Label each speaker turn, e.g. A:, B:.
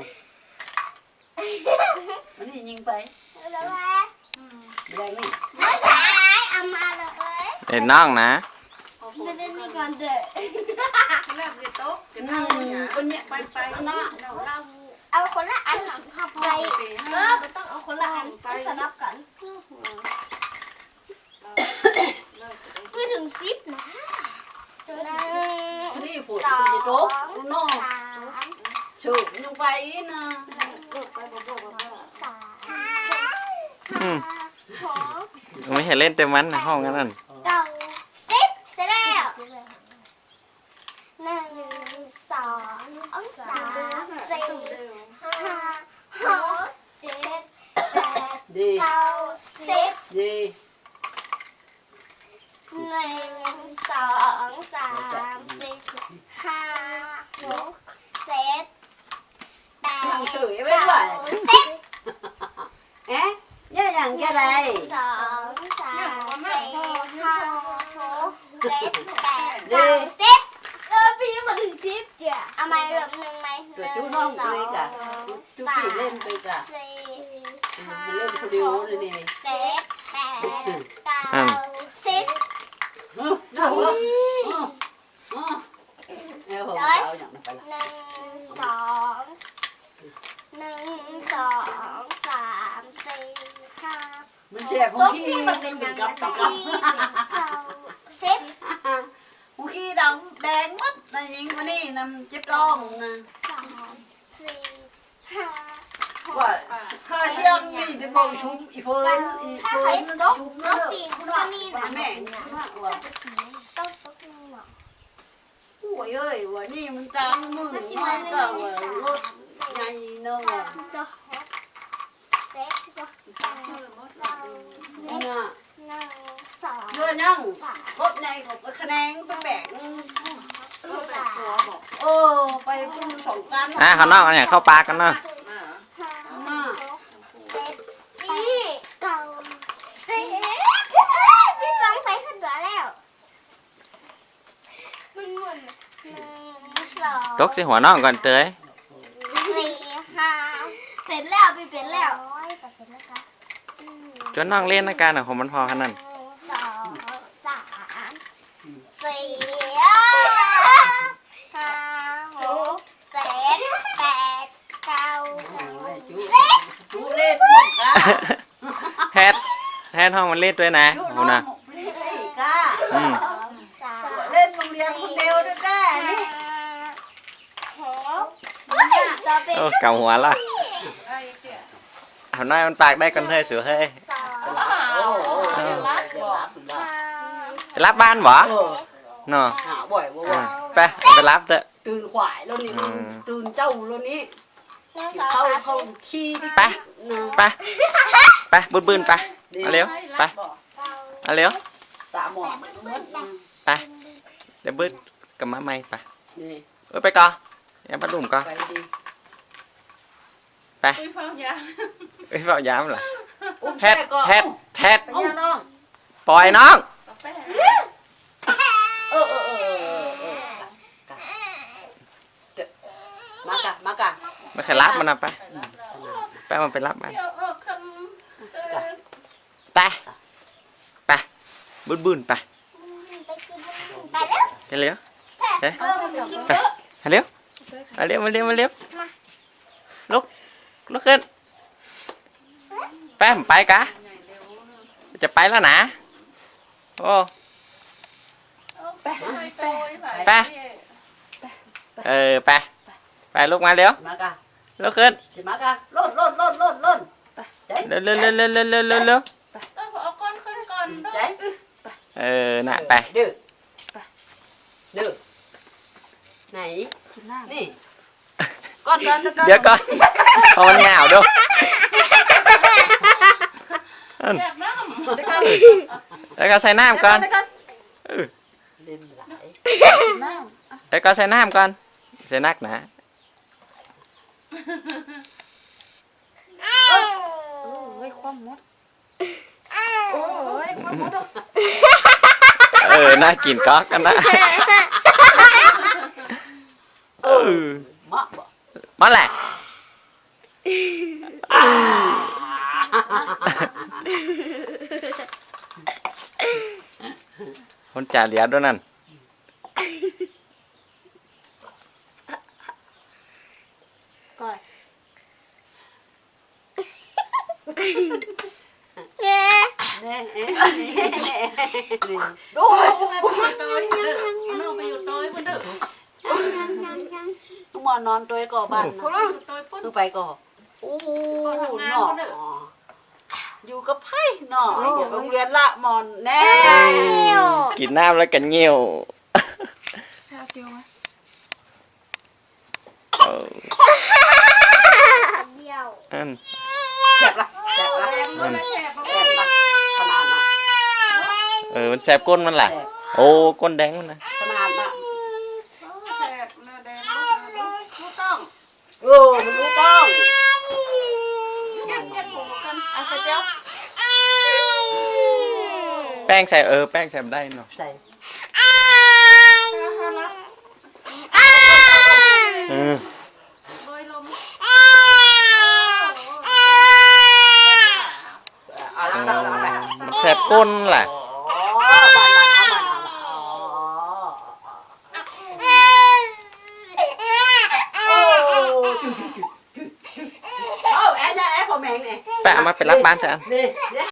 A: น่ะมันนี่ยิงไป
B: แร
A: งนี่
B: เด็กเล่
C: นน้
B: อ
A: งน
D: ปเอา
B: คนละอันขับไปเออต้องเอาคนละอันไปสนับกันคือถึงซิปนะหนึ่งสอง
A: Ubaína.
B: Ừ. Mới hãy
C: lên tìm
B: ăn không
C: anh anh. เก้า
B: สิบเสร็จหนึ่งสองสามสี่ห้าหกเจ็ดแปดเก้าสิบ
A: đi.
B: หนึ่งสองสามสี่ห้าหกเจ็ด
A: thằng chửi với vậy é nhớ rằng cái này đi. Xếp đôi bây
B: giờ mà đừng xếp kìa. À mày rồi đừng mày rồi chú nó không đi cả. Chú chỉ lên đi cả. lên thôi điều lên đi xếp tao xếp xe không khí đừng cặp đừng cặp xếp không khí đóng đen mất là những cái này nằm chép đong nè.
A: Quả hai
B: xem đi
A: để bầu xuống y
B: phơn y
A: phơn xuống nữa
B: quả
A: mẹ. Ui ơi quả đi mình tăng mừng mà cả lốt
B: nhanh
A: nữa
B: หนึ่
A: ง
B: สอง
A: เพื่อนั่ง
B: สาม
A: รถในของคะแนนไปแบก
B: สาม
A: เออไปพุ่งสองกัน
C: อะข้างนอกนเนี่ยเข้าปากกันเนาะ
B: ห้าหกเจ็ดเก้าสิบพี่สองใส่ขึ้นตัวแล้ว มันหมุนหนึ่งสอง
C: ตกใส่หัวน้องก่อนเตย
B: สี่ห้าเป็นแล้วพี่เป็นแล้ว เนนึ่ง
C: จนน้องเล่นอาการของผมมันพอขนาด
B: สองสามสี่ห้าหกเจ็ดแปดเก้า
A: สิบ chú lên một ca
C: แทย์แทย์ห้องมันเล่นด้วยนะ chú ผ
A: นะ nó một cái ca
C: อืม
B: สาม
A: lên ยวด้วยจ้า đấy
B: หกเโอ้
C: เกาหัวละ
D: เอา
C: น้อยมันปากได้กันเถอะสือเฮ้ย
B: สอง
D: โอ้โหรับอก
B: ห้า
C: ไปรับบ้านบ่
A: เนาะหาบ่อยบ่
C: อะ
A: บ่อย
C: ไปไปรับเถอะ
A: ตื่นขวายแล้วนี่ตื่นเจ้าแล้วนี่เข้าเข้าขี้ที่
C: ไปไปไปบืนบืนไปเอาเร็วไปเอาเร็ว
A: ตาหมอกมด
C: ไปเดี๋ยวบืดกับมาใหม่ไปเออไปก่อนอย่าบัดลุ่มก่อน
A: ไป
C: เอ้ยเปล่าย้ำเหรอแพท
A: ก็
C: แพทแพท
D: ไปยาน้อง
C: ปล่อยน้อง
D: กาแฟ
A: เออเออเออมากะมากะ
C: ไม่เคยรับมันนะไปไปมันไปรับมัน
D: เดี๋ยวเออคำเจอ
C: ไปไปบืนบืนไป
B: ไปแล้ว
C: ไปเร็ว
B: เออมันกิน
C: ไปมาเร็วมาเร็วมาเร็วมาเร็วลุกลุกขึ้น ไปผมไปกะ จะไปแล้วนะโอ้
D: ไปไป
C: ไปเออไปไปลุกมาเร็ว
A: มากะ
C: ลุกขึ้น
A: สิมากะโลดโลดโลดโลดโลดไปใจ
C: เร็วเร็วเร็วเร็วเร็วเร็วเร็วเร็ว
D: เออเอาก้อนขึ้นก่อนด้ว
A: ใจ
D: ย
C: เออน่ะไป
A: ดื้อดื้อไหนนี่ก้อนกันก้อน
C: เดี๋ยวก่อนเอามันเหงาด้วย
D: แจกน้ำ
C: แล้วก็ใส่น้ำก่อนเออ
A: เล่นหลาย
C: แล้วก็ใส่น้ำก่อนใส่นักนะ
D: โอ้ยความมดโอ้ยความมด
C: เออน่ากินก๊อกกันนะเออ
A: มะบ่
C: มาแหละ คนจ่าเหลียด้วยนั่น
E: ก่อน
B: เย้
A: เน่เอ๊ะดู
D: น้องไปอยู่โดยมันเด้อ
B: ยังยังยัง
A: ทุกมอนอนตัวก่อบ้านนะ
D: อยู่โดยพุ่น
A: ดูไปก่อโอ้โหเนาะ อยู่กับไพ่เนาะโรงเรียนละมอนแน่
C: กินน้ำแล้วกันเงี้ยว
E: แค่ฟิวไหม
C: เออ
B: เดียว
C: อัน
A: แซ่บละแซ่บละ
C: อัน
A: แซ่บละขนาดน่ะ
C: เออมันแสบก้นมันล่ะโอ้ก้นแดงมันนะ
A: ขนาดน่ะ
D: แซ่บนะแดงลูกลูกต้อง
A: เออมันรู้ต้อง
D: ยังเก็บหมูกัน
E: เอาใส่เจียว
C: แป้งใส่เออแป้งใส่ได้เนาะ
A: ใส่
D: ฮารัก
C: เออ
D: โดยลม
A: เอาละเอาละเอาละ
C: มันแสบก้นล่ะ
A: อ๋อมันมันเอามันเอาอ๋อโอ้จุ๊จุ๊จุ๊จุ๊เอาแอ๊ะแอ๊ะพอแมงเนี่ย
C: แป้งเอามาไปรับบ้านจ้ะ
A: นี่เนี่ย